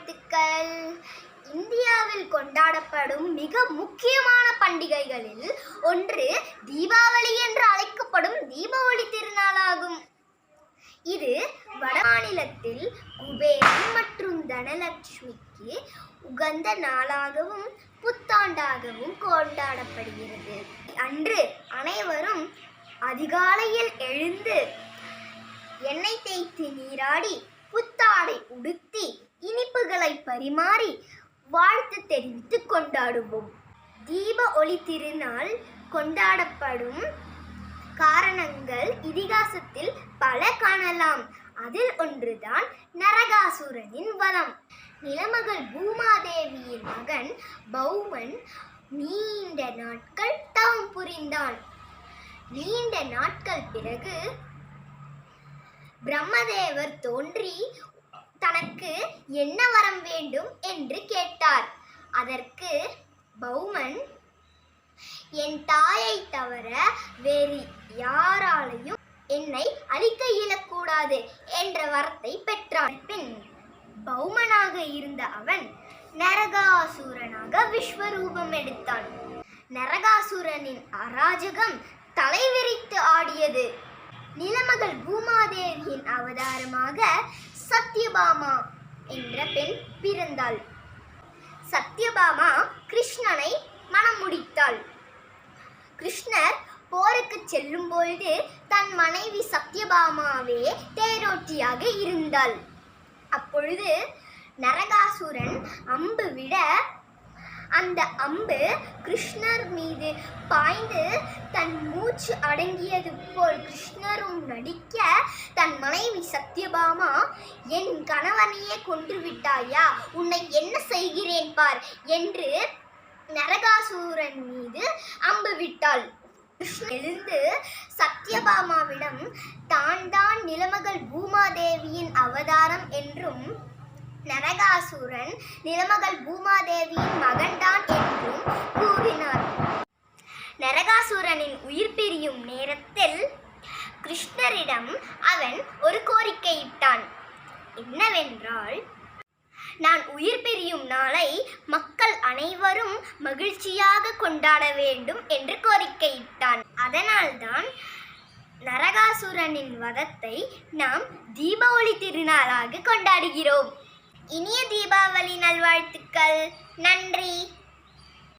வாழ்த்துக்கள். இந்தியாவில் கொண்டாடப்படும் மிக முக்கியமான பண்டிகைகளில் ஒன்று தீபாவளி என்று அழைக்கப்படும் தீபாவளி திருநாளாகும். இது வடமாநிலத்தில் குபேரன் மற்றும் தனலட்சுமிக்கு உகந்த நாளாகவும் புத்தாண்டாகவும் கொண்டாடப்படுகிறது. அன்று அனைவரும் அதிகாலையில் எழுந்து எண்ணெய் தேய்த்து நீராடி புத்தாடை உடுத்தி இனிப்புகளை பரிமாறி வாழ்த்து தெரிவித்து கொண்டாடுவோம். தீப ஒளி திருநாள் கொண்டாடப்படும் காரணங்கள் இதிகாசத்தில் பல காணலாம். அதில் ஒன்றுதான் நரகாசுரனின் வதம் நிலமகள் பூமாதேவியின் மகன் பௌமன் நீண்ட நாட்கள் தவம் புரிந்தான். நீண்ட நாட்கள் பிறகு பிரம்மதேவர் தோன்றி தனக்கு என்ன வரம் வேண்டும் என்று கேட்டார். அதற்கு பௌமன் என் தாயை தவிர வேறு யாராலையும் என்னை அழிக்க இயலக்கூடாது என்ற வரத்தை பெற்றான். பின் பௌமனாக இருந்த அவன் நரகாசுரனாக விஸ்வரூபம் எடுத்தான். நரகாசுரனின் அராஜகம் தலைவிரித்து ஆடியது. நிலமகள் பூமாதேவியின் அவதாரமாக சத்யபாமா என்ற பெண் பிறந்தாள். சத்யபாமா கிருஷ்ணனை மனம் முடித்தாள். கிருஷ்ணர் போருக்கு செல்லும் பொழுது தன் மனைவி சத்யபாமாவே தேரோட்டியாக இருந்தாள். அப்பொழுது நரகாசுரன் அம்பு விட அந்த அம்பு கிருஷ்ணர் மீது பாய்ந்து தன் மூச்சு அடங்கியது போல் கிருஷ்ணரும் நடிக்க தன் மனைவி சத்யபாமா என் கணவனையே கொன்று விட்டாயா? உன்னை என்ன செய்கிறேன் பார்? என்று நரகாசூரன் மீது அம்பு விட்டாள். கிருஷ்ணன் எழுந்து சத்யபாமாவிடம் தான் தான் நிலமகள் பூமாதேவியின் அவதாரம் என்றும் நரகாசுரன் நிலமகள் பூமாதேவியின் மகன்தான் என்றும் கூறினார் நரகாசுரனின் உயிர் நேரத்தில் கிருஷ்ணரிடம் அவன் ஒரு கோரிக்கையிட்டான். என்னவென்றால் நான் உயிர் பிரியும் நாளை மக்கள் அனைவரும் மகிழ்ச்சியாக கொண்டாட வேண்டும் என்று கோரிக்கையிட்டான். அதனால்தான் நரகாசுரனின் வதத்தை நாம் தீபாவளி திருநாளாக கொண்டாடுகிறோம். இனிய தீபாவளி நல்வாழ்த்துக்கள். நன்றி.